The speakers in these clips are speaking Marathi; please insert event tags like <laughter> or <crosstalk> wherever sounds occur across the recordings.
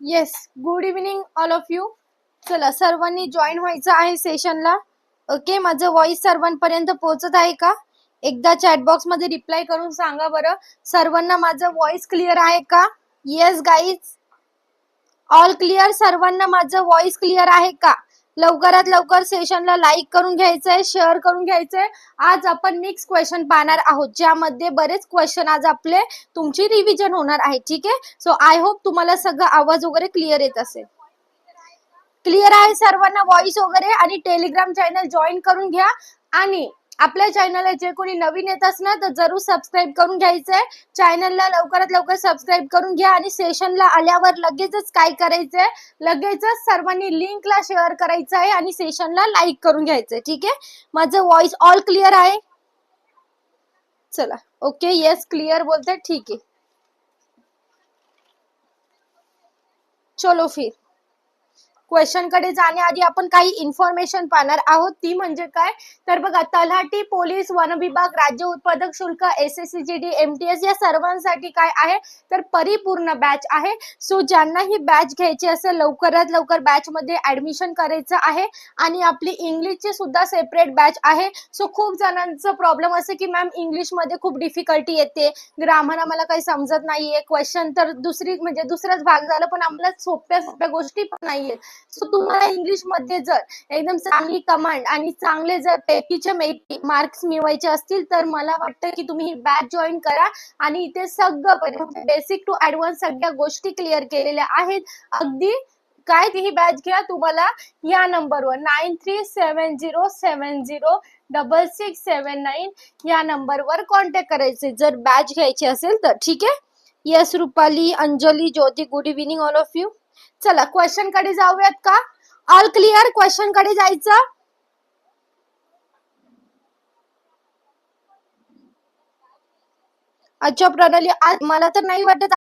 Yes good evening all of you चला सर्वांनी जॉईन व्हायचं आहे सेशनला ओके माझं व्हॉइस सर्वांपर्यंत पोहोचत आहे का? एकदा चॅटबॉक्समध्ये रिप्लाय करून सांगा बरं. सर्वांना माझं व्हॉइस क्लिअर आहे का? येस गाईज ऑल क्लिअर सर्वांना माझं व्हॉइस क्लिअर आहे का? लवकरात लवकर सेशनला लाईक करून घ्यायचंय शेअर करून घ्यायचंय. आज आपण मिक्स क्वेश्चन पाहणार आहोत ज्यामध्ये बरेच क्वेश्चन आज आपले तुमची रिव्हिजन होणार आहे ठीक आहे? सो आय होप तुम्हाला सगळं आवाज वगैरे क्लिअर येत असेल. क्लिअर आहे सर्वांना? व्हॉइस वगैरे आणि टेलिग्राम चॅनल जॉईन करून घ्या. आणि आपल्या चॅनलला जे कोणी नवीन येत असणार तर जरूर सबस्क्राईब करून घ्यायचंय. चॅनलला लवकरात लवकर सबस्क्राईब करून घ्या आणि सेशनला आल्यावर लगेचच काय करायचंय? लगेचच सर्वांनी लिंकला शेअर करायचं आहे आणि सेशनला लाईक करून घ्यायचंय ठीक आहे? माझं व्हॉइस ऑल क्लिअर आहे? चला ओके येस क्लिअर बोलते ठीक आहे. चलो फिर. क्वेश्चनकडे जाण्याआधी आपण काही इन्फॉर्मेशन पाहणार आहोत. ती म्हणजे काय? तर बघा तलाठी पोलीस वन विभाग राज्य उत्पादक शुल्क S S C G D M T S या सर्वांसाठी काय आहे? तर परिपूर्ण बॅच आहे. सो ज्यांना ही बॅच घ्यायची असेल लवकरात लवकर बॅच मध्ये ऍडमिशन करायचं आहे. आणि आपली इंग्लिशची सुद्धा सेपरेट बॅच आहे. सो खूप जणांचं प्रॉब्लेम असं की मॅम इंग्लिशमध्ये खूप डिफिकल्टी येते. ग्रामर आम्हाला काही समजत नाहीये. क्वेश्चन तर दुसरी म्हणजे दुसराच भाग झाला पण आम्हाला सोप्या सोप्या गोष्टी पण नाहीये सो तुम्हाला इंग्लिशमध्ये जर एकदम चांगली कमांड आणि चांगले जर पैकीचे मार्क्स मिळवायचे असतील तर मला वाटतं की तुम्ही ही बॅच जॉईन करा आणि इथे सगळं बेसिक टू ऍडव्हान्स सगळ्या गोष्टी क्लिअर केलेल्या आहेत. अगदी काय ती ही बॅच घ्या तुम्हाला या नंबरवर nine three seven zero seven zero double six seven nine या नंबरवर कॉन्टॅक्ट करायचे. जर बॅच घ्यायची असेल तर ठीक आहे? Yes Rupali Anjali Jyoti good evening all of you चला क्वेश्चनकडे जाऊयात का? ऑल क्लिअर क्वेश्चनकडे जायचं? अच्छा प्रणाली आज मला तर नाही वाटत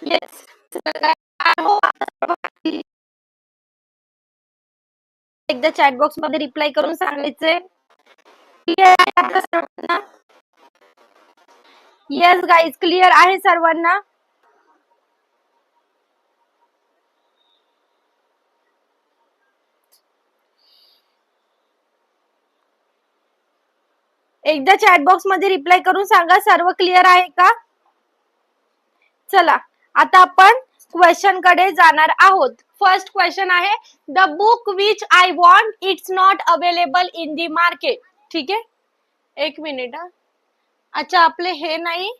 <laughs> एकदा चॅट बॉक्समध्ये रिप्लाय करून सांगायचे येस गाईज क्लिअर आहे सर्वांना. एकदा चॅट बॉक्समध्ये रिप्लाय करून सांगा सर्व क्लिअर आहे का? चला. आता आपण क्वेश्चनकडे जाणार आहोत. फर्स्ट क्वेश्चन आहे the book which I want it's not available in the market ठीक आहे? एक मिनिट अच्छा आपले हे नाही.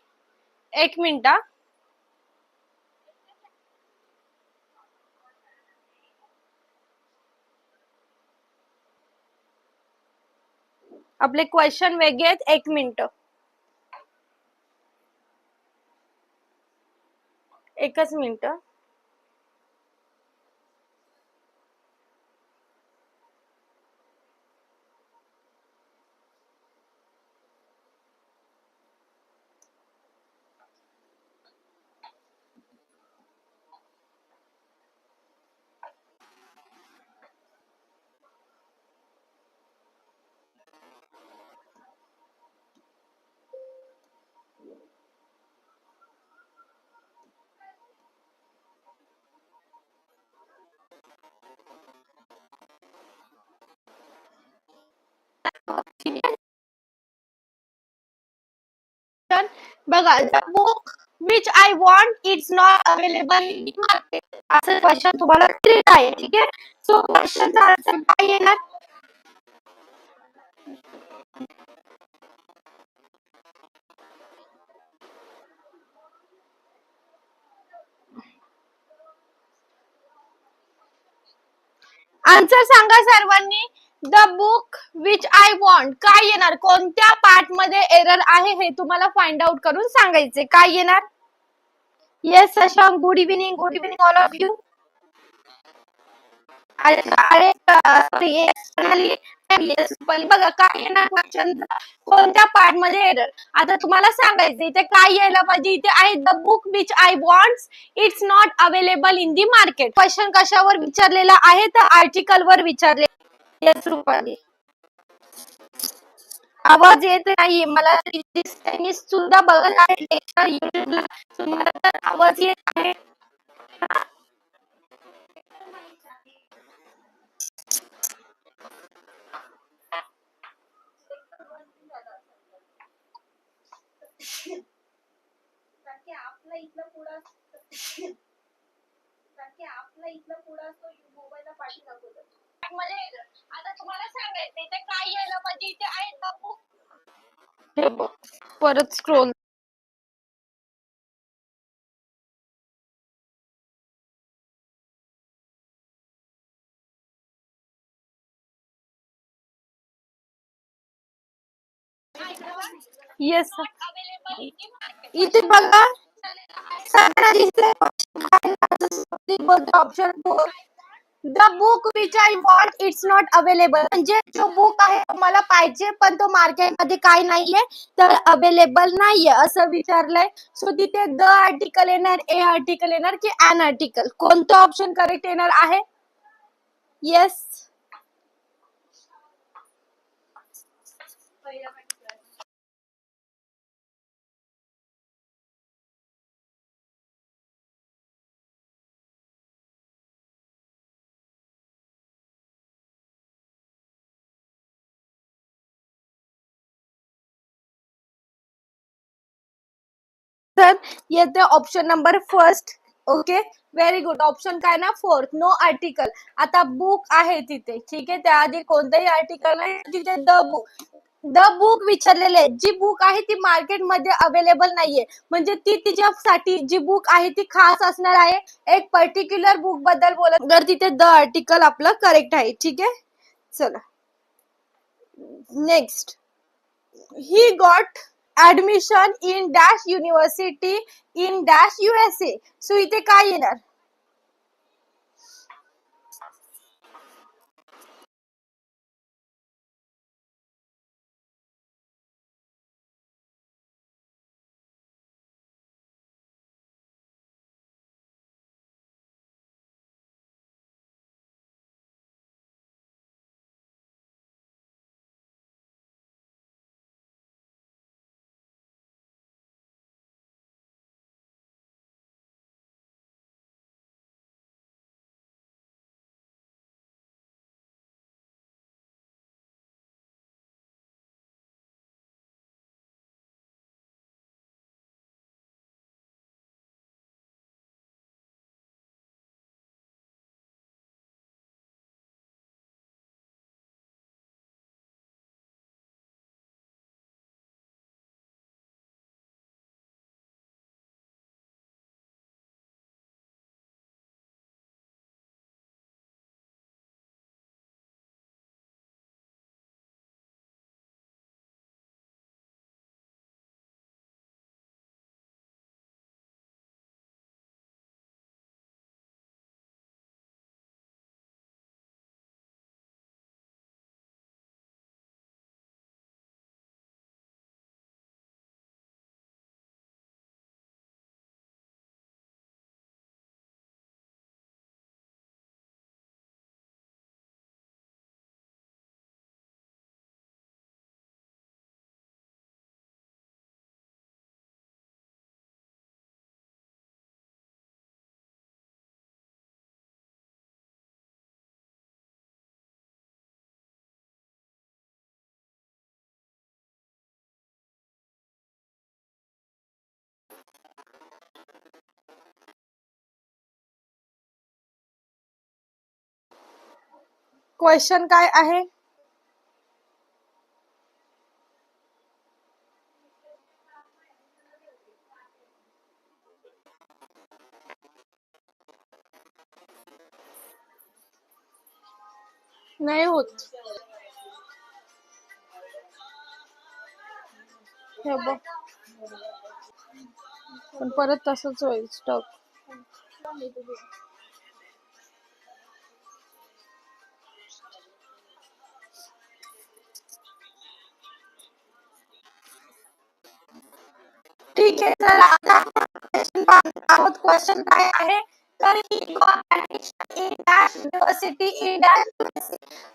एक मिनिट आपले क्वेश्चन वेगळे आहेत. एक मिनिट एकच मिनटं. बघा the book which I want it's not available in market question question तुम्हाला दिलेलं आहे ठीक आहे? सो क्वेश्चनचा आन्सर काय येणार? आन्सर सांगा सर्वांनी. The book which I want काय येणार? कोणत्या पार्टमध्ये एरर आहे हे तुम्हाला फाइंड आउट करून सांगायचे. काय येणार? Yes Shashank good evening good evening all of you अरे बघा काय येणार क्वेश्चन कोणत्या पार्टमध्ये एरर आता तुम्हाला सांगायचं इथे काय यायला पाहिजे? इथे आहे the book which I want it's not available in the market question कशावर विचारलेला आहे? तर आर्टिकल वर विचारले येस रूपाने आवाज येत नाही. मला त्यांनी सुद्धा बघत आहे lecture YouTube तुम्हाला तर आवाज येत आहे. आपला इथला पुढा आपला इथला पुढा मोबाईलला पाठी दाखवतो error. आता तुम्हाला सांगायचं इथे काय यायला पाहिजे इथे आहे the हे बघ, परत स्क्रोल येस इथे बघा. सगळ्यांना दिसतंय option the book which I want it's not available म्हणजे जो बुक आहे मला पाहिजे पण तो मार्केटमध्ये काय नाहीये तर अवेलेबल नाहीये असं विचारलंय. सो तिथे द आर्टिकल येणार ए आर्टिकल येणार की अन आर्टिकल कोणतं ऑप्शन करेक्ट येणार आहे? Yes yes. तर येते option number first okay very good option काय ना? फोर्थ नो आर्टिकल आता बुक आहे तिथे. ठीक आहे? त्याआधी कोणतंही आर्टिकल नाही. तिथे द बुक द बुक विचारलेले आहे. जी बुक आहे ती मार्केटमध्ये अवेलेबल नाहीये. म्हणजे ती तिच्यासाठी जी बुक आहे ती खास असणार आहे. एक पर्टिक्युलर बुकबद्दल बोलत तर तिथे द आर्टिकल आपलं करेक्ट आहे. ठीक आहे? चला. Next he got admission in dash university in dash USA so इथे काय येणार? क्वेश्चन काय आहे? नाही होत हे बघ. पण परत तसंच होईल. स्टॉक ठीक आहे तर आता आपण पाहत आहोत क्वेश्चन काय आहे तर ही युनिव्हर्सिटी इन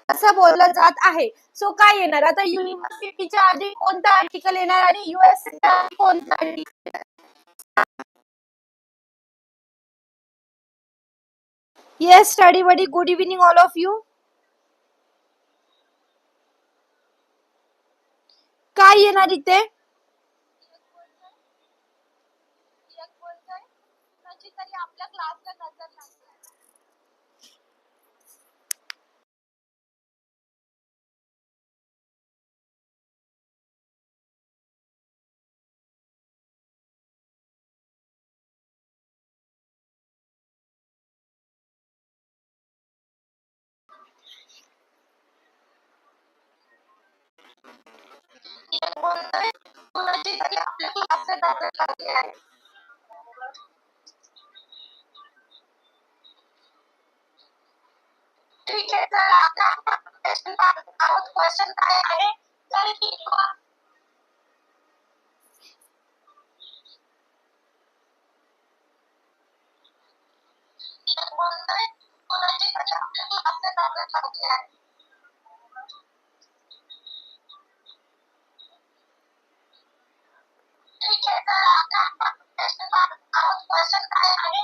असं बोललं जात आहे सो काय येणार आता युनिव्हर्सिटीच्या आधी कोणतं आर्टिकल येणार आणि युएसच्या आधी कोणतं article yes study buddy good evening all of you काय येणार इथे? तरी आपल्या क्लासला नज़र लागते कोणाची तरी आपल्या क्लासला नज़र लागली आहे. ठीक आहे तर आता आहोत क्वेश्चन काय आहे तर हिरवा तरी ठीक आहे तर आपला आपण आहोत क्वेश्चन काय आहे